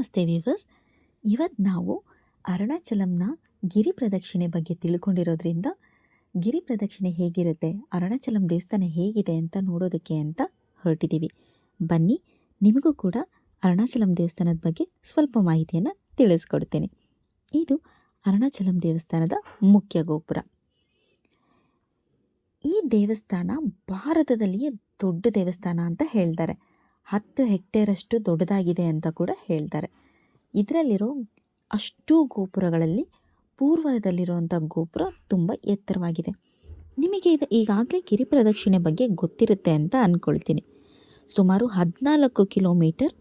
ನಮಸ್ತೆ ವೀವರ್ಸ್ ಇವತ್ತು ನಾವು ಅರುಣಾಚಲಂನ ಗಿರಿ ಪ್ರದಕ್ಷಿಣೆ ಬಗ್ಗೆ ತಿಳ್ಕೊಂಡಿರೋದ್ರಿಂದ ಗಿರಿ ಪ್ರದಕ್ಷಿಣೆ ಹೇಗಿರುತ್ತೆ, ಅರುಣಾಚಲಂ ದೇವಸ್ಥಾನ ಹೇಗಿದೆ ಅಂತ ನೋಡೋದಕ್ಕೆ ಅಂತ ಹೊರಟಿದ್ದೀವಿ. ಬನ್ನಿ, ನಿಮಗೂ ಕೂಡ ಅರುಣಾಚಲಂ ದೇವಸ್ಥಾನದ ಬಗ್ಗೆ ಸ್ವಲ್ಪ ಮಾಹಿತಿಯನ್ನು ತಿಳಿಸ್ಕೊಡ್ತೇನೆ. ಇದು ಅರುಣಾಚಲಂ ದೇವಸ್ಥಾನದ ಮುಖ್ಯ ಗೋಪುರ. ಈ ದೇವಸ್ಥಾನ ಭಾರತದಲ್ಲಿಯೇ ದೊಡ್ಡ ದೇವಸ್ಥಾನ ಅಂತ ಹೇಳ್ತಾರೆ. ಹತ್ತು ಹೆಕ್ಟೇರಷ್ಟು ದೊಡ್ಡದಾಗಿದೆ ಅಂತ ಕೂಡ ಹೇಳ್ತಾರೆ. ಇದರಲ್ಲಿರೋ ಅಷ್ಟು ಗೋಪುರಗಳಲ್ಲಿ ಪೂರ್ವದಲ್ಲಿರುವಂಥ ಗೋಪುರ ತುಂಬ ಎತ್ತರವಾಗಿದೆ. ನಿಮಗೆ ಇದು ಈಗಾಗಲೇ ಗಿರಿಪ್ರದಕ್ಷಿಣೆ ಬಗ್ಗೆ ಗೊತ್ತಿರುತ್ತೆ ಅಂತ ಅಂದ್ಕೊಳ್ತೀನಿ ಸುಮಾರು ಹದಿನಾಲ್ಕು ಕಿಲೋಮೀಟರ್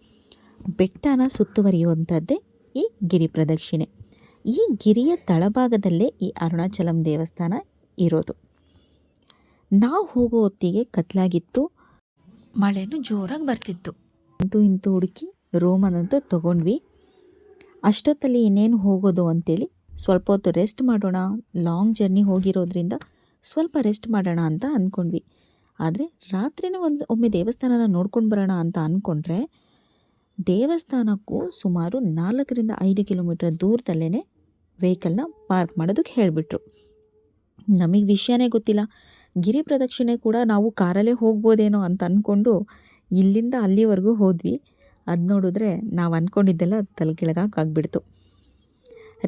ಬೆಟ್ಟನ ಸುತ್ತುವರಿಯುವಂಥದ್ದೇ ಈ ಗಿರಿಪ್ರದಕ್ಷಿಣೆ ಈ ಗಿರಿಯ ತಳಭಾಗದಲ್ಲೇ ಈ ಅರುಣಾಚಲಂ ದೇವಸ್ಥಾನ ಇರೋದು. ನಾವು ಹೋಗೋ ಹೊತ್ತಿಗೆ ಕತ್ಲಾಗಿತ್ತು ಮಳೆನೂ ಜೋರಾಗಿ ಬರ್ತಿತ್ತು. ಇಂತೂ ಇಂತೂ ಹುಡುಕಿ ರೂಮನ್ನಂತೂ ತೊಗೊಂಡ್ವಿ. ಅಷ್ಟೊತ್ತಲ್ಲಿ ಇನ್ನೇನು ಹೋಗೋದು ಅಂತೇಳಿ ಸ್ವಲ್ಪ ಹೊತ್ತು ರೆಸ್ಟ್ ಮಾಡೋಣ, ಲಾಂಗ್ ಜರ್ನಿ ಹೋಗಿರೋದ್ರಿಂದ ಸ್ವಲ್ಪ ರೆಸ್ಟ್ ಮಾಡೋಣ ಅಂತ ಅಂದ್ಕೊಂಡ್ವಿ ಆದರೆ ರಾತ್ರಿನೇ ಒಂದು ಒಮ್ಮೆ ದೇವಸ್ಥಾನನ ನೋಡ್ಕೊಂಡು ಬರೋಣ ಅಂತ ಅಂದ್ಕೊಂಡ್ರೆ ದೇವಸ್ಥಾನಕ್ಕೂ ಸುಮಾರು ನಾಲ್ಕರಿಂದ ಐದು ಕಿಲೋಮೀಟರ್ ದೂರದಲ್ಲೇ ವೆಹಿಕಲ್ನ ಪಾರ್ಕ್ ಮಾಡೋದಕ್ಕೆ ಹೇಳಿಬಿಟ್ರು. ನಮಗೆ ವಿಷಯನೇ ಗೊತ್ತಿಲ್ಲ. ಗಿರಿ ಪ್ರದಕ್ಷಿಣೆ ಕೂಡ ನಾವು ಕಾರಲ್ಲೇ ಹೋಗ್ಬೋದೇನೋ ಅಂತ ಅಂದ್ಕೊಂಡು ಇಲ್ಲಿಂದ ಅಲ್ಲಿವರೆಗೂ ಹೋದ್ವಿ. ಅದು ನೋಡಿದ್ರೆ ನಾವು ಅಂದ್ಕೊಂಡಿದ್ದೆಲ್ಲ ತಲೆ ಕೆಳಗಾಗ್ಬಿಡ್ತು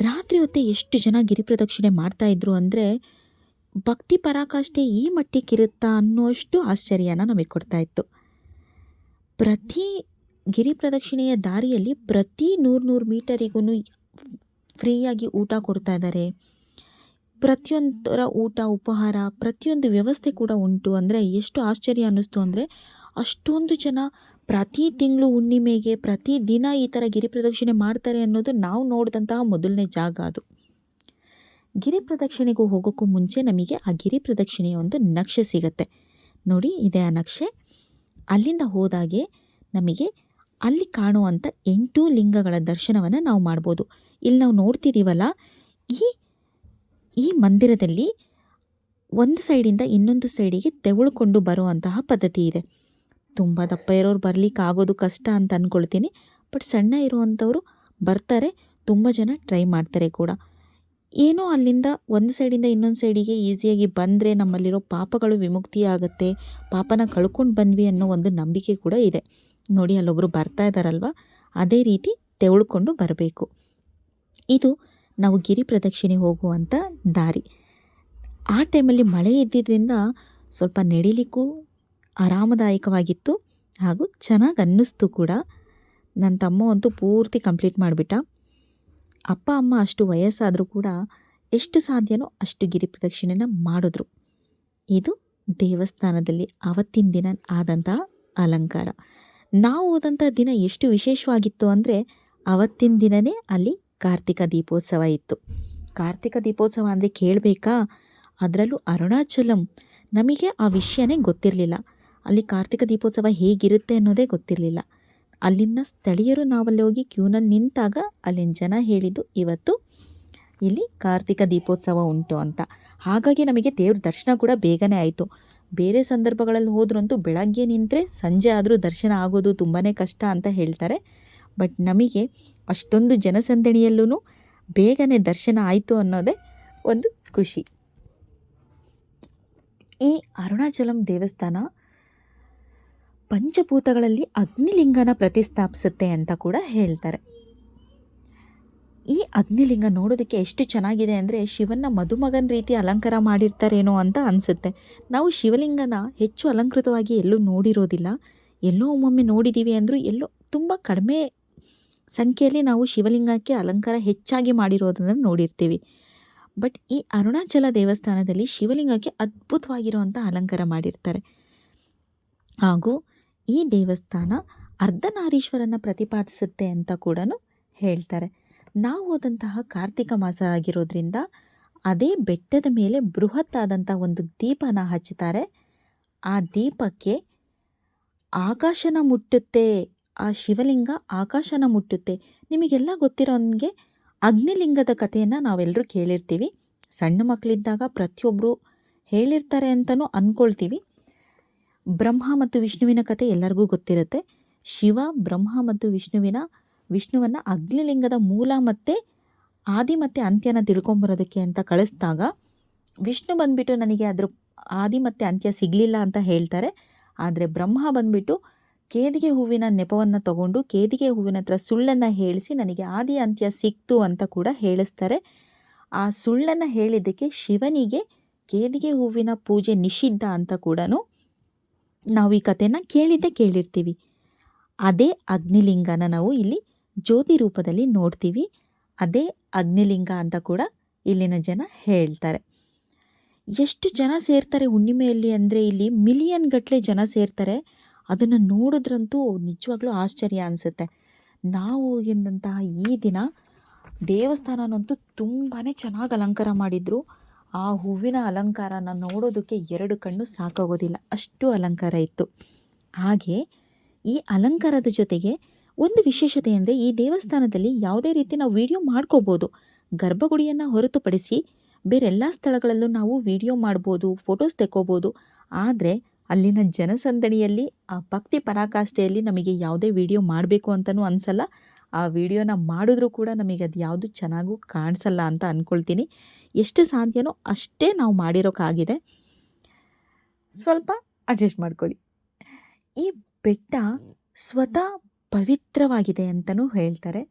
ರಾತ್ರಿ ಹೊತ್ತೆ ಎಷ್ಟು ಜನ ಗಿರಿ ಪ್ರದಕ್ಷಿಣೆ ಮಾಡ್ತಾಯಿದ್ರು ಅಂದರೆ ಭಕ್ತಿ ಪರಾಕಾಷ್ಠೆ ಈ ಮಟ್ಟಕ್ಕಿರುತ್ತಾ ಅನ್ನೋಷ್ಟು ಆಶ್ಚರ್ಯನ ನಮಗೆ ಕೊಡ್ತಾ ಇತ್ತು. ಪ್ರತಿ ಗಿರಿ ಪ್ರದಕ್ಷಿಣೆಯ ದಾರಿಯಲ್ಲಿ ಪ್ರತಿ ನೂರು ನೂರು ಮೀಟರಿಗೂ ಫ್ರೀಯಾಗಿ ಊಟ ಕೊಡ್ತಾ ಇದ್ದಾರೆ ಪ್ರತಿಯೊಂದರ ಊಟ, ಉಪಹಾರ, ಪ್ರತಿಯೊಂದು ವ್ಯವಸ್ಥೆ ಕೂಡ ಉಂಟು. ಅಂದರೆ ಎಷ್ಟು ಆಶ್ಚರ್ಯ ಅನ್ನಿಸ್ತು ಅಂದರೆ ಅಷ್ಟೊಂದು ಜನ ಪ್ರತಿ ತಿಂಗಳು ಹುಣ್ಣಿಮೆಗೆ, ಪ್ರತಿ ದಿನ ಈ ಥರ ಗಿರಿ ಪ್ರದಕ್ಷಿಣೆ ಮಾಡ್ತಾರೆ ಅನ್ನೋದು ನಾವು ನೋಡಿದಂತಹ ಮೊದಲನೇ ಜಾಗ ಅದು. ಗಿರಿ ಪ್ರದಕ್ಷಿಣೆಗೂ ಹೋಗೋಕ್ಕೂ ಮುಂಚೆ ನಮಗೆ ಆ ಗಿರಿ ಪ್ರದಕ್ಷಿಣೆಯ ಒಂದು ನಕ್ಷೆ ಸಿಗುತ್ತೆ. ನೋಡಿ, ಇದೆ ಆ ನಕ್ಷೆ. ಅಲ್ಲಿಂದ ಹೋದಾಗೆ ನಮಗೆ ಅಲ್ಲಿ ಕಾಣುವಂಥ ಎಂಟು ಲಿಂಗಗಳ ದರ್ಶನವನ್ನು ನಾವು ಮಾಡ್ಬೋದು. ಇಲ್ಲಿ ನಾವು ನೋಡ್ತಿದ್ದೀವಲ್ಲ ಈ ಈ ಮಂದಿರದಲ್ಲಿ ಒಂದು ಸೈಡಿಂದ ಇನ್ನೊಂದು ಸೈಡಿಗೆ ತೆವಳ್ಕೊಂಡು ಬರುವಂತಹ ಪದ್ಧತಿ ಇದೆ. ತುಂಬ ದಪ್ಪ ಇರೋರು ಬರಲಿಕ್ಕೆ ಆಗೋದು ಕಷ್ಟ ಅಂತ ಅಂದ್ಕೊಳ್ತೀನಿ ಬಟ್ ಸಣ್ಣ ಇರುವಂಥವರು ಬರ್ತಾರೆ, ತುಂಬ ಜನ ಟ್ರೈ ಮಾಡ್ತಾರೆ ಕೂಡ. ಏನೋ ಅಲ್ಲಿಂದ ಒಂದು ಸೈಡಿಂದ ಇನ್ನೊಂದು ಸೈಡಿಗೆ ಈಸಿಯಾಗಿ ಬಂದರೆ ನಮ್ಮಲ್ಲಿರೋ ಪಾಪಗಳು ವಿಮುಕ್ತಿ ಆಗುತ್ತೆ, ಪಾಪನ ಕಳ್ಕೊಂಡು ಬಂದ್ವಿ ಅನ್ನೋ ಒಂದು ನಂಬಿಕೆ ಕೂಡ ಇದೆ. ನೋಡಿ ಅಲ್ಲೊಬ್ಬರು ಬರ್ತಾ ಇದ್ದಾರಲ್ವ ಅದೇ ರೀತಿ ತೆವಳ್ಕೊಂಡು ಬರಬೇಕು. ಇದು ನಾವು ಗಿರಿ ಪ್ರದಕ್ಷಿಣೆ ಹೋಗುವಂಥ ದಾರಿ. ಆ ಟೈಮಲ್ಲಿ ಮಳೆ ಇದ್ದಿದ್ದರಿಂದ ಸ್ವಲ್ಪ ನಡಿಲಿಕ್ಕೂ ಆರಾಮದಾಯಕವಾಗಿತ್ತು ಹಾಗೂ ಚೆನ್ನಾಗಿ ಅನ್ನಿಸ್ತು ಕೂಡ. ನನ್ನ ತಮ್ಮ ಅಂತೂ ಪೂರ್ತಿ ಕಂಪ್ಲೀಟ್ ಮಾಡಿಬಿಟ್ಟ. ಅಪ್ಪ, ಅಮ್ಮ ಅಷ್ಟು ವಯಸ್ಸಾದರೂ ಕೂಡ ಎಷ್ಟು ಸಾಧ್ಯನೋ ಅಷ್ಟು ಗಿರಿ ಪ್ರದಕ್ಷಿಣೆನ ಮಾಡಿದ್ರು. ಇದು ದೇವಸ್ಥಾನದಲ್ಲಿ ಆವತ್ತಿನ ದಿನ ಆದಂತಹ ಅಲಂಕಾರ. ನಾವು ಹೋದಂಥ ದಿನ ಎಷ್ಟು ವಿಶೇಷವಾಗಿತ್ತು ಅಂದರೆ ಅವತ್ತಿನ ದಿನವೇ ಅಲ್ಲಿ ಕಾರ್ತಿಕ ದೀಪೋತ್ಸವ ಇತ್ತು. ಕಾರ್ತಿಕ ದೀಪೋತ್ಸವ ಅಂದರೆ ಕೇಳಬೇಕಾ? ಅದರಲ್ಲೂ ಅರುಣಾಚಲಂ. ನಮಗೆ ಆ ವಿಷಯನೇ ಗೊತ್ತಿರಲಿಲ್ಲ. ಅಲ್ಲಿ ಕಾರ್ತಿಕ ದೀಪೋತ್ಸವ ಹೇಗಿರುತ್ತೆ ಅನ್ನೋದೇ ಗೊತ್ತಿರಲಿಲ್ಲ. ಅಲ್ಲಿನ ಸ್ಥಳೀಯರು ನಾವಲ್ಲಿ ಹೋಗಿ ಕ್ಯೂನಲ್ಲಿ ನಿಂತಾಗ ಅಲ್ಲಿನ ಜನ ಹೇಳಿದ್ದು ಇವತ್ತು ಇಲ್ಲಿ ಕಾರ್ತಿಕ ದೀಪೋತ್ಸವ ಉಂಟು ಅಂತ. ಹಾಗಾಗಿ ನಮಗೆ ದೇವ್ರ ದರ್ಶನ ಕೂಡ ಬೇಗನೆ ಆಯಿತು. ಬೇರೆ ಸಂದರ್ಭಗಳಲ್ಲಿ ಹೋದ್ರಂತೂ ಬೆಳಗ್ಗೆ ನಿಂತರೆ ಸಂಜೆ ಆದರೂ ದರ್ಶನ ಆಗೋದು ತುಂಬಾ ಕಷ್ಟ ಅಂತ ಹೇಳ್ತಾರೆ. ಬಟ್ ನಮಗೆ ಅಷ್ಟೊಂದು ಜನಸಂದಣಿಯಲ್ಲೂ ಬೇಗನೆ ದರ್ಶನ ಆಯಿತು ಅನ್ನೋದೇ ಒಂದು ಖುಷಿ. ಈ ಅರುಣಾಚಲಂ ದೇವಸ್ಥಾನ ಪಂಚಭೂತಗಳಲ್ಲಿ ಅಗ್ನಿಲಿಂಗನ ಪ್ರತಿಷ್ಠಾಪಿಸುತ್ತೆ ಅಂತ ಕೂಡ ಹೇಳ್ತಾರೆ. ಈ ಅಗ್ನಿಲಿಂಗ ನೋಡೋದಕ್ಕೆ ಎಷ್ಟು ಚೆನ್ನಾಗಿದೆ ಅಂದರೆ ಶಿವನ ಮದುಮಗನ ರೀತಿ ಅಲಂಕಾರ ಮಾಡಿರ್ತಾರೇನೋ ಅಂತ ಅನಿಸುತ್ತೆ. ನಾವು ಶಿವಲಿಂಗನ ಹೆಚ್ಚು ಅಲಂಕೃತವಾಗಿ ಎಲ್ಲೂ ನೋಡಿರೋದಿಲ್ಲ. ಎಲ್ಲೋ ಒಮ್ಮೊಮ್ಮೆ ನೋಡಿದ್ದೀವಿ ಅಂದರೂ ಎಲ್ಲೋ ತುಂಬ ಕಡಿಮೆ ಸಂಖ್ಯೆಯಲ್ಲಿ ನಾವು ಶಿವಲಿಂಗಕ್ಕೆ ಅಲಂಕಾರ ಹೆಚ್ಚಾಗಿ ಮಾಡಿರೋದನ್ನು ನೋಡಿರ್ತೀವಿ. ಬಟ್ ಈ ಅರುಣಾಚಲ ದೇವಸ್ಥಾನದಲ್ಲಿ ಶಿವಲಿಂಗಕ್ಕೆ ಅದ್ಭುತವಾಗಿರುವಂಥ ಅಲಂಕಾರ ಮಾಡಿರ್ತಾರೆ. ಹಾಗೂ ಈ ದೇವಸ್ಥಾನ ಅರ್ಧನಾರೀಶ್ವರನ ಪ್ರತಿಪಾದಿಸುತ್ತೆ ಅಂತ ಕೂಡ ಹೇಳ್ತಾರೆ. ನಾವು ಹೋದಂತಹ ಕಾರ್ತಿಕ ಮಾಸ ಆಗಿರೋದ್ರಿಂದ ಅದೇ ಬೆಟ್ಟದ ಮೇಲೆ ಬೃಹತ್ ಆದಂಥ ಒಂದು ದೀಪನ ಹಚ್ಚುತ್ತಾರೆ ಆ ದೀಪಕ್ಕೆ ಆಕಾಶನ ಮುಟ್ಟುತ್ತೆ. ಆ ಶಿವಲಿಂಗ ಆಕಾಶನ ಮುಟ್ಟುತ್ತೆ. ನಿಮಗೆಲ್ಲ ಗೊತ್ತಿರೋ ಹಂಗೆ ಅಗ್ನಿಲಿಂಗದ ಕಥೆಯನ್ನು ನಾವೆಲ್ಲರೂ ಕೇಳಿರ್ತೀವಿ. ಸಣ್ಣ ಮಕ್ಕಳಿದ್ದಾಗ ಪ್ರತಿಯೊಬ್ಬರು ಹೇಳಿರ್ತಾರೆ ಅಂತಲೂ ಅಂದ್ಕೊಳ್ತೀವಿ ಬ್ರಹ್ಮ ಮತ್ತು ವಿಷ್ಣುವಿನ ಕಥೆ ಎಲ್ಲರಿಗೂ ಗೊತ್ತಿರುತ್ತೆ. ಶಿವ, ಬ್ರಹ್ಮ ಮತ್ತು ವಿಷ್ಣುವಿನ, ವಿಷ್ಣುವನ್ನು ಅಗ್ನಿಲಿಂಗದ ಮೂಲ ಮತ್ತು ಆದಿ ಮತ್ತು ಅಂತ್ಯನ ತಿಳ್ಕೊಂಬರೋದಕ್ಕೆ ಅಂತ ಕಳಿಸಿದಾಗ ವಿಷ್ಣು ಬಂದುಬಿಟ್ಟು ನನಗೆ ಅದ್ರ ಆದಿ ಮತ್ತು ಅಂತ್ಯ ಸಿಗಲಿಲ್ಲ ಅಂತ ಹೇಳ್ತಾರೆ. ಆದರೆ ಬ್ರಹ್ಮ ಬಂದುಬಿಟ್ಟು ಕೇದಿಗೆ ಹೂವಿನ ನೆಪವನ್ನು ತಗೊಂಡು ಕೇದಿಗೆ ಹೂವಿನ ಹತ್ರ ಸುಳ್ಳನ್ನು ಹೇಳಿಸಿ ನನಗೆ ಆದಿ ಅಂತ್ಯ ಸಿಕ್ತು ಅಂತ ಕೂಡ ಹೇಳಿಸ್ತಾರೆ. ಆ ಸುಳ್ಳನ್ನು ಹೇಳಿದ್ದಕ್ಕೆ ಶಿವನಿಗೆ ಕೇದಿಗೆ ಹೂವಿನ ಪೂಜೆ ನಿಷಿದ್ಧ ಅಂತ ಕೂಡ ನಾವು ಈ ಕಥೆನ ಕೇಳಿದ್ದೇ ಕೇಳಿರ್ತೀವಿ. ಅದೇ ಅಗ್ನಿಲಿಂಗನ ನಾವು ಇಲ್ಲಿ ಜ್ಯೋತಿ ರೂಪದಲ್ಲಿ ನೋಡ್ತೀವಿ. ಅದೇ ಅಗ್ನಿಲಿಂಗ ಅಂತ ಕೂಡ ಇಲ್ಲಿನ ಜನ ಹೇಳ್ತಾರೆ. ಎಷ್ಟು ಜನ ಸೇರ್ತಾರೆ ಹುಣ್ಣಿಮೆಯಲ್ಲಿ ಅಂದರೆ ಇಲ್ಲಿ ಮಿಲಿಯನ್ ಗಟ್ಟಲೆ ಜನ ಸೇರ್ತಾರೆ. ಅದನ್ನು ನೋಡಿದ್ರಂತೂ ನಿಜವಾಗ್ಲೂ ಆಶ್ಚರ್ಯ ಅನಿಸುತ್ತೆ. ನಾವು ಹೋಗಿದ್ದಂತಹ ಈ ದಿನ ದೇವಸ್ಥಾನನಂತೂ ತುಂಬಾ ಚೆನ್ನಾಗಿ ಅಲಂಕಾರ ಮಾಡಿದರು. ಆ ಹೂವಿನ ಅಲಂಕಾರನ ನೋಡೋದಕ್ಕೆ ಎರಡು ಕಣ್ಣು ಸಾಕಾಗೋದಿಲ್ಲ. ಅಷ್ಟು ಅಲಂಕಾರ ಇತ್ತು. ಹಾಗೆ ಈ ಅಲಂಕಾರದ ಜೊತೆಗೆ ಒಂದು ವಿಶೇಷತೆ ಅಂದರೆ ಈ ದೇವಸ್ಥಾನದಲ್ಲಿ ಯಾವುದೇ ರೀತಿ ನಾವು ವಿಡಿಯೋ ಮಾಡ್ಕೋಬೋದು. ಗರ್ಭಗುಡಿಯನ್ನು ಹೊರತುಪಡಿಸಿ ಬೇರೆಲ್ಲ ಸ್ಥಳಗಳಲ್ಲೂ ನಾವು ವಿಡಿಯೋ ಮಾಡ್ಬೋದು, ಫೋಟೋಸ್ ತೆಕ್ಕೋಬೋದು. ಆದರೆ ಅಲ್ಲಿನ ಜನಸಂದಣಿಯಲ್ಲಿ, ಆ ಭಕ್ತಿ ಪರಾಕಾಷ್ಠೆಯಲ್ಲಿ ನಮಗೆ ಯಾವುದೇ ವಿಡಿಯೋ ಮಾಡಬೇಕು ಅಂತಲೂ ಅನಿಸಲ್ಲ. ಆ ವಿಡಿಯೋನ ಮಾಡಿದ್ರೂ ಕೂಡ ನಮಗೆ ಅದು ಯಾವುದು ಚೆನ್ನಾಗೂ ಕಾಣಿಸಲ್ಲ ಅಂತ ಅಂದ್ಕೊಳ್ತೀನಿ ಎಷ್ಟು ಸಾಧ್ಯನೋ ಅಷ್ಟೇ ನಾವು ಮಾಡಿರೋಕ್ಕಾಗಿದೆ ಸ್ವಲ್ಪ ಅಡ್ಜಸ್ಟ್ ಮಾಡ್ಕೊಳ್ಳಿ. ಈ ಬೆಟ್ಟ ಸ್ವತಃ ಪವಿತ್ರವಾಗಿದೆ ಅಂತಲೂ ಹೇಳ್ತಾರೆ.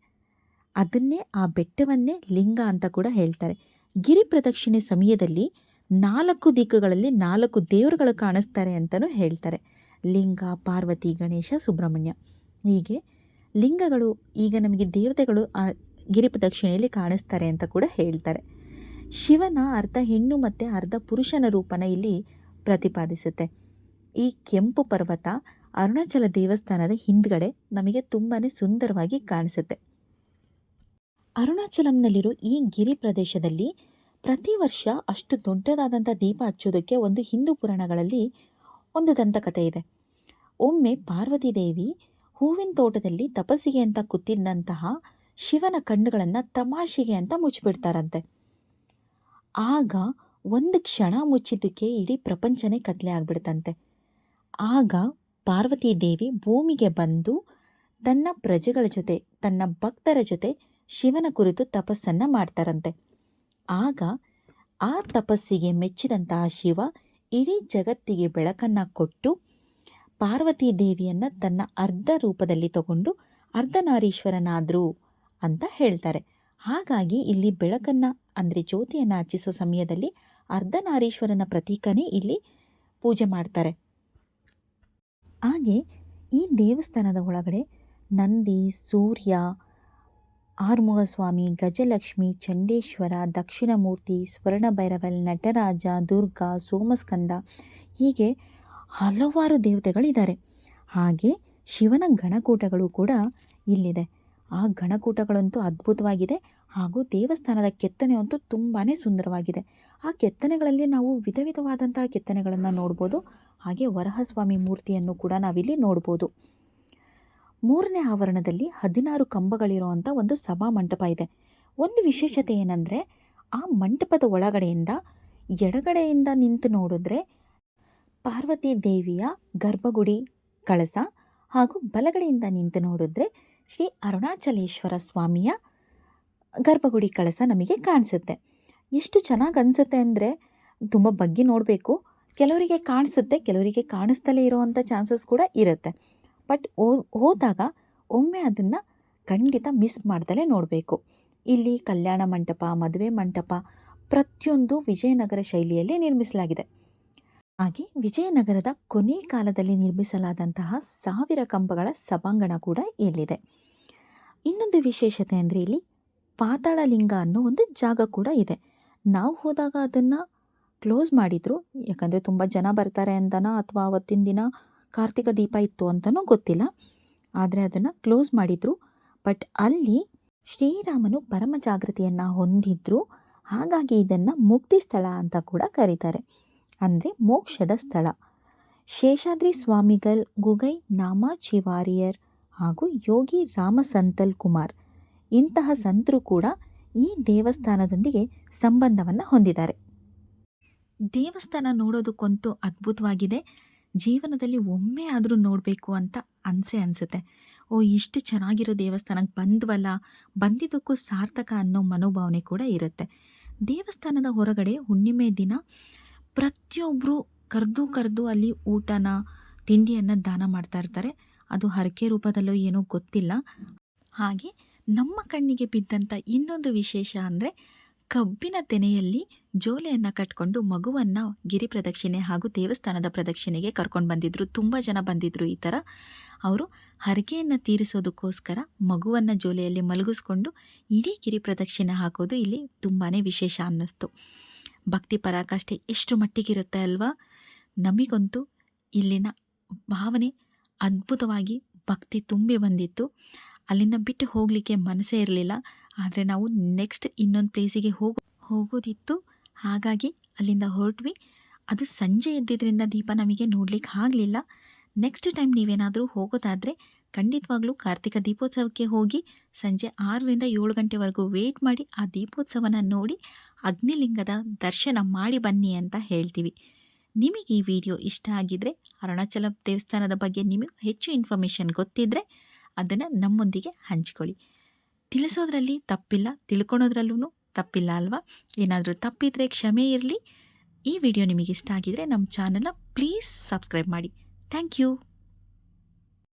ಅದನ್ನೇ ಆ ಬೆಟ್ಟವನ್ನೇ ಲಿಂಗ ಅಂತ ಕೂಡ ಹೇಳ್ತಾರೆ. ಗಿರಿ ಪ್ರದಕ್ಷಿಣೆ ಸಮಯದಲ್ಲಿ ನಾಲ್ಕು ದಿಕ್ಕುಗಳಲ್ಲಿ ನಾಲ್ಕು ದೇವರುಗಳು ಕಾಣಿಸ್ತಾರೆ ಅಂತಲೂ ಹೇಳ್ತಾರೆ. ಲಿಂಗ, ಪಾರ್ವತಿ, ಗಣೇಶ, ಸುಬ್ರಹ್ಮಣ್ಯ. ಹೀಗೆ ಲಿಂಗಗಳು ಈಗ ನಮಗೆ ದೇವತೆಗಳು ಗಿರಿ ಪ್ರದಕ್ಷಿಣೆಯಲ್ಲಿ ಕಾಣಿಸ್ತಾರೆ ಅಂತ ಕೂಡ ಹೇಳ್ತಾರೆ. ಶಿವನ ಅರ್ಧ ಹೆಣ್ಣು ಮತ್ತು ಅರ್ಧ ಪುರುಷನ ರೂಪನ ಇಲ್ಲಿ ಪ್ರತಿಪಾದಿಸುತ್ತೆ. ಈ ಕೆಂಪು ಪರ್ವತ ಅರುಣಾಚಲ ದೇವಸ್ಥಾನದ ಹಿಂದ್ಗಡೆ ನಮಗೆ ತುಂಬಾ ಸುಂದರವಾಗಿ ಕಾಣಿಸುತ್ತೆ. ಅರುಣಾಚಲಂನಲ್ಲಿರೋ ಈ ಗಿರಿ ಪ್ರದೇಶದಲ್ಲಿ ಪ್ರತಿ ವರ್ಷ ಅಷ್ಟು ದೊಡ್ಡದಾದಂಥ ದೀಪ ಹಚ್ಚೋದಕ್ಕೆ ಒಂದು ಹಿಂದೂ ಪುರಾಣಗಳಲ್ಲಿ ಒಂದು ದಂತಕಥೆ ಇದೆ. ಒಮ್ಮೆ ಪಾರ್ವತಿ ದೇವಿ ಹೂವಿನ ತೋಟದಲ್ಲಿ ತಪಸ್ಸಿಗೆ ಅಂತ ಕೂತಿದ್ದಂತಹ ಶಿವನ ಕಣ್ಣುಗಳನ್ನು ತಮಾಷೆಗೆ ಅಂತ ಮುಚ್ಚಿಬಿಡ್ತಾರಂತೆ. ಆಗ ಒಂದು ಕ್ಷಣ ಮುಚ್ಚಿದ್ದಕ್ಕೆ ಇಡೀ ಪ್ರಪಂಚನೇ ಕತ್ಲೆ ಆಗ್ಬಿಡ್ತಂತೆ. ಆಗ ಪಾರ್ವತಿ ದೇವಿ ಭೂಮಿಗೆ ಬಂದು ತನ್ನ ಪ್ರಜೆಗಳ ಜೊತೆ, ತನ್ನ ಭಕ್ತರ ಜೊತೆ ಶಿವನ ಕುರಿತು ತಪಸ್ಸನ್ನು ಮಾಡ್ತಾರಂತೆ. ಆಗ ಆ ತಪಸ್ಸಿಗೆ ಮೆಚ್ಚಿದಂತಹ ಶಿವ ಇಡೀ ಜಗತ್ತಿಗೆ ಬೆಳಕನ್ನು ಕೊಟ್ಟು ಪಾರ್ವತಿ ದೇವಿಯನ್ನು ತನ್ನ ಅರ್ಧ ರೂಪದಲ್ಲಿ ತಗೊಂಡು ಅರ್ಧನಾರೀಶ್ವರನಾದರು ಅಂತ ಹೇಳ್ತಾರೆ. ಹಾಗಾಗಿ ಇಲ್ಲಿ ಬೆಳಕನ್ನು ಅಂದರೆ ಜ್ಯೋತಿಯನ್ನು ಹಚ್ಚಿಸೋ ಸಮಯದಲ್ಲಿ ಅರ್ಧನಾರೀಶ್ವರನ ಪ್ರತೀಕನೇ ಇಲ್ಲಿ ಪೂಜೆ ಮಾಡ್ತಾರೆ. ಹಾಗೆ ಈ ದೇವಸ್ಥಾನದ ಒಳಗಡೆ ನಂದಿ, ಸೂರ್ಯ ಆರುಮುಗಸ್ವಾಮಿ, ಗಜಲಕ್ಷ್ಮಿ, ಚಂಡೇಶ್ವರ, ದಕ್ಷಿಣಮೂರ್ತಿ, ಸ್ವರ್ಣಭೈರವಲ್, ನಟರಾಜ, ದುರ್ಗಾ, ಸೋಮಸ್ಕಂದ ಹೀಗೆ ಹಲವಾರು ದೇವತೆಗಳಿದ್ದಾರೆ. ಹಾಗೆ ಶಿವನ ಗಣಕೂಟಗಳು ಕೂಡ ಇಲ್ಲಿದೆ. ಆ ಗಣಕೂಟಗಳಂತೂ ಅದ್ಭುತವಾಗಿದೆ ಹಾಗೂ ದೇವಸ್ಥಾನದ ಕೆತ್ತನೆ ಅಂತೂ ತುಂಬಾ ಸುಂದರವಾಗಿದೆ. ಆ ಕೆತ್ತನೆಗಳಲ್ಲಿ ನಾವು ವಿಧ ವಿಧವಾದಂತಹ ಕೆತ್ತನೆಗಳನ್ನು ನೋಡ್ಬೋದು. ಹಾಗೆ ವರಹಸ್ವಾಮಿ ಮೂರ್ತಿಯನ್ನು ಕೂಡ ನಾವಿಲ್ಲಿ ನೋಡ್ಬೋದು. ಮೂರನೇ ಆವರಣದಲ್ಲಿ ಹದಿನಾರು ಕಂಬಗಳಿರುವಂಥ ಒಂದು ಸಭಾ ಮಂಟಪ ಇದೆ. ಒಂದು ವಿಶೇಷತೆ ಏನಂದರೆ, ಆ ಮಂಟಪದ ಒಳಗಡೆಯಿಂದ ಎಡಗಡೆಯಿಂದ ನಿಂತು ನೋಡಿದ್ರೆ ಪಾರ್ವತಿ ದೇವಿಯ ಗರ್ಭಗುಡಿ, ಕಳಸ ಹಾಗೂ ಬಲಗಡೆಯಿಂದ ನಿಂತು ನೋಡಿದ್ರೆ ಶ್ರೀ ಅರುಣಾಚಲೇಶ್ವರ ಸ್ವಾಮಿಯ ಗರ್ಭಗುಡಿ, ಕಳಸ ನಮಗೆ ಕಾಣಿಸುತ್ತೆ. ಎಷ್ಟು ಚೆನ್ನಾಗಿ ಅನಿಸುತ್ತೆ ಅಂದರೆ, ತುಂಬ ಬಗ್ಗೆ ನೋಡಬೇಕು. ಕೆಲವರಿಗೆ ಕಾಣಿಸುತ್ತೆ, ಕೆಲವರಿಗೆ ಕಾಣಿಸ್ತಲೇ ಇರೋವಂಥ ಚಾನ್ಸಸ್ ಕೂಡ ಇರುತ್ತೆ. ಬಟ್ ಹೋದಾಗ ಒಮ್ಮೆ ಅದನ್ನು ಖಂಡಿತ ಮಿಸ್ ಮಾಡ್ದಲೇ ನೋಡಬೇಕು. ಇಲ್ಲಿ ಕಲ್ಯಾಣ ಮಂಟಪ, ಮದುವೆ ಮಂಟಪ ಪ್ರತಿಯೊಂದು ವಿಜಯನಗರ ಶೈಲಿಯಲ್ಲಿ ನಿರ್ಮಿಸಲಾಗಿದೆ. ಹಾಗೆ ವಿಜಯನಗರದ ಕೊನೆ ಕಾಲದಲ್ಲಿ ನಿರ್ಮಿಸಲಾದಂತಹ ಸಾವಿರ ಕಂಬಗಳ ಸಭಾಂಗಣ ಕೂಡ ಇಲ್ಲಿದೆ. ಇನ್ನೊಂದು ವಿಶೇಷತೆ ಅಂದರೆ ಇಲ್ಲಿ ಪಾತಾಳಲಿಂಗ ಅನ್ನೋ ಒಂದು ಜಾಗ ಕೂಡ ಇದೆ. ನಾವು ಹೋದಾಗ ಅದನ್ನು ಕ್ಲೋಸ್ ಮಾಡಿದರು. ಯಾಕಂದರೆ ತುಂಬ ಜನ ಬರ್ತಾರೆ ಅಂತನೋ ಅಥವಾ ಅವತ್ತಿನ ದಿನ ಕಾರ್ತಿಕ ದೀಪ ಇತ್ತು ಅಂತಲೂ ಗೊತ್ತಿಲ್ಲ. ಆದರೆ ಅದನ್ನು ಕ್ಲೋಸ್ ಮಾಡಿದರು. ಬಟ್ ಅಲ್ಲಿ ಶ್ರೀರಾಮನು ಪರಮ ಜಾಗೃತಿಯನ್ನು ಹೊಂದಿದ್ರು. ಹಾಗಾಗಿ ಇದನ್ನು ಮುಕ್ತಿ ಸ್ಥಳ ಅಂತ ಕೂಡ ಕರೀತಾರೆ. ಅಂದರೆ ಮೋಕ್ಷದ ಸ್ಥಳ. ಶೇಷಾದ್ರಿ ಸ್ವಾಮಿಗಲ್ ಗುಗೈ ನಾಮಾಚಿವಾರಿಯರ್ ಹಾಗೂ ಯೋಗಿ ರಾಮಸಂತಲ್ ಕುಮಾರ್ ಇಂತಹ ಸಂತರು ಕೂಡ ಈ ದೇವಸ್ಥಾನದೊಂದಿಗೆ ಸಂಬಂಧವನ್ನು ಹೊಂದಿದ್ದಾರೆ. ದೇವಸ್ಥಾನ ನೋಡೋದಕ್ಕಂತೂ ಅದ್ಭುತವಾಗಿದೆ. ಜೀವನದಲ್ಲಿ ಒಮ್ಮೆ ಆದರೂ ನೋಡಬೇಕು ಅಂತ ಅನಿಸೆ ಅನಿಸುತ್ತೆ. ಓ, ಇಷ್ಟು ಚೆನ್ನಾಗಿರೋ ದೇವಸ್ಥಾನಕ್ಕೆ ಬಂದ್ವಲ್ಲ, ಬಂದಿದ್ದಕ್ಕೂ ಸಾರ್ಥಕ ಅನ್ನೋ ಮನೋಭಾವನೆ ಕೂಡ ಇರುತ್ತೆ. ದೇವಸ್ಥಾನದ ಹೊರಗಡೆ ಹುಣ್ಣಿಮೆ ದಿನ ಪ್ರತಿಯೊಬ್ಬರು ಕರೆದು ಕರೆದು ಅಲ್ಲಿ ಊಟನ, ತಿಂಡಿಯನ್ನು ದಾನ ಮಾಡ್ತಾ ಇರ್ತಾರೆ. ಅದು ಹರಕೆ ರೂಪದಲ್ಲೋ ಏನೋ ಗೊತ್ತಿಲ್ಲ. ಹಾಗೆ ನಮ್ಮ ಕಣ್ಣಿಗೆ ಬಿದ್ದಂಥ ಇನ್ನೊಂದು ವಿಶೇಷ ಅಂದರೆ ಕಬ್ಬಿನ ತೆನೆಯಲ್ಲಿ ಜೋಲೆಯನ್ನು ಕಟ್ಕೊಂಡು ಮಗುವನ್ನು ಗಿರಿ ಪ್ರದಕ್ಷಿಣೆ ಹಾಗೂ ದೇವಸ್ಥಾನದ ಪ್ರದಕ್ಷಿಣೆಗೆ ಕರ್ಕೊಂಡು ಬಂದಿದ್ದರು ತುಂಬ ಜನ ಬಂದಿದ್ದರು ಈ ಥರ ಅವರು ಹರಕೆಯನ್ನು ತೀರಿಸೋದಕ್ಕೋಸ್ಕರ ಮಗುವನ್ನು ಜೋಲೆಯಲ್ಲಿ ಮಲಗಿಸ್ಕೊಂಡು ಇಡೀ ಗಿರಿ ಪ್ರದಕ್ಷಿಣೆ ಹಾಕೋದು ಇಲ್ಲಿ ತುಂಬಾ ವಿಶೇಷ ಅನ್ನಿಸ್ತು. ಭಕ್ತಿ ಪರಾಕಾಷ್ಠೆ ಎಷ್ಟು ಮಟ್ಟಿಗಿರುತ್ತೆ ಅಲ್ವಾ? ನಮಗಂತೂ ಇಲ್ಲಿನ ಭಾವನೆ ಅದ್ಭುತವಾಗಿ ಭಕ್ತಿ ತುಂಬಿ ಬಂದಿತ್ತು. ಅಲ್ಲಿಂದ ಬಿಟ್ಟು ಹೋಗಲಿಕ್ಕೆ ಮನಸ್ಸೇ ಇರಲಿಲ್ಲ. ಆದರೆ ನಾವು ನೆಕ್ಸ್ಟ್ ಇನ್ನೊಂದು ಪ್ಲೇಸಿಗೆ ಹೋಗೋ, ಹೋಗೋದಿತ್ತು. ಹಾಗಾಗಿ ಅಲ್ಲಿಂದ ಹೊರಟ್ವಿ. ಅದು ಸಂಜೆ ಎದ್ದಿದ್ದರಿಂದ ದೀಪ ನಮಗೆ ನೋಡ್ಲಿಕ್ಕೆ ಆಗಲಿಲ್ಲ. ನೆಕ್ಸ್ಟ್ ಟೈಮ್ ನೀವೇನಾದರೂ ಹೋಗೋದಾದರೆ ಖಂಡಿತವಾಗ್ಲೂ ಕಾರ್ತಿಕ ದೀಪೋತ್ಸವಕ್ಕೆ ಹೋಗಿ ಸಂಜೆ ಆರರಿಂದ ಏಳು ಗಂಟೆವರೆಗೂ ವೇಟ್ ಮಾಡಿ ಆ ದೀಪೋತ್ಸವನ ನೋಡಿ ಅಗ್ನಿಲಿಂಗದ ದರ್ಶನ ಮಾಡಿ ಬನ್ನಿ ಅಂತ ಹೇಳ್ತೀವಿ. ನಿಮಗೆ ಈ ವಿಡಿಯೋ ಇಷ್ಟ ಆಗಿದ್ದರೆ ಅರುಣಾಚಲ ದೇವಸ್ಥಾನದ ಬಗ್ಗೆ ನಿಮಗೆ ಹೆಚ್ಚು ಇನ್ಫಾರ್ಮೇಷನ್ ಗೊತ್ತಿದ್ದರೆ ಅದನ್ನು ನಮ್ಮೊಂದಿಗೆ ಹಂಚಿಕೊಳ್ಳಿ. ತಿಳಿಸೋದ್ರಲ್ಲಿ ತಪ್ಪಿಲ್ಲ ತಿಳ್ಕೊಳೋದ್ರಲ್ಲೂ ತಪ್ಪಿಲ್ಲ ಅಲ್ವಾ? ಏನಾದರೂ ತಪ್ಪಿದರೆ ಕ್ಷಮೆ ಇರಲಿ. ಈ ವಿಡಿಯೋ ನಿಮಗೆ ಇಷ್ಟ ಆಗಿದರೆ ನಮ್ಮ ಚಾನಲ್ನ ಪ್ಲೀಸ್ ಸಬ್ಸ್ಕ್ರೈಬ್ ಮಾಡಿ. Thank you.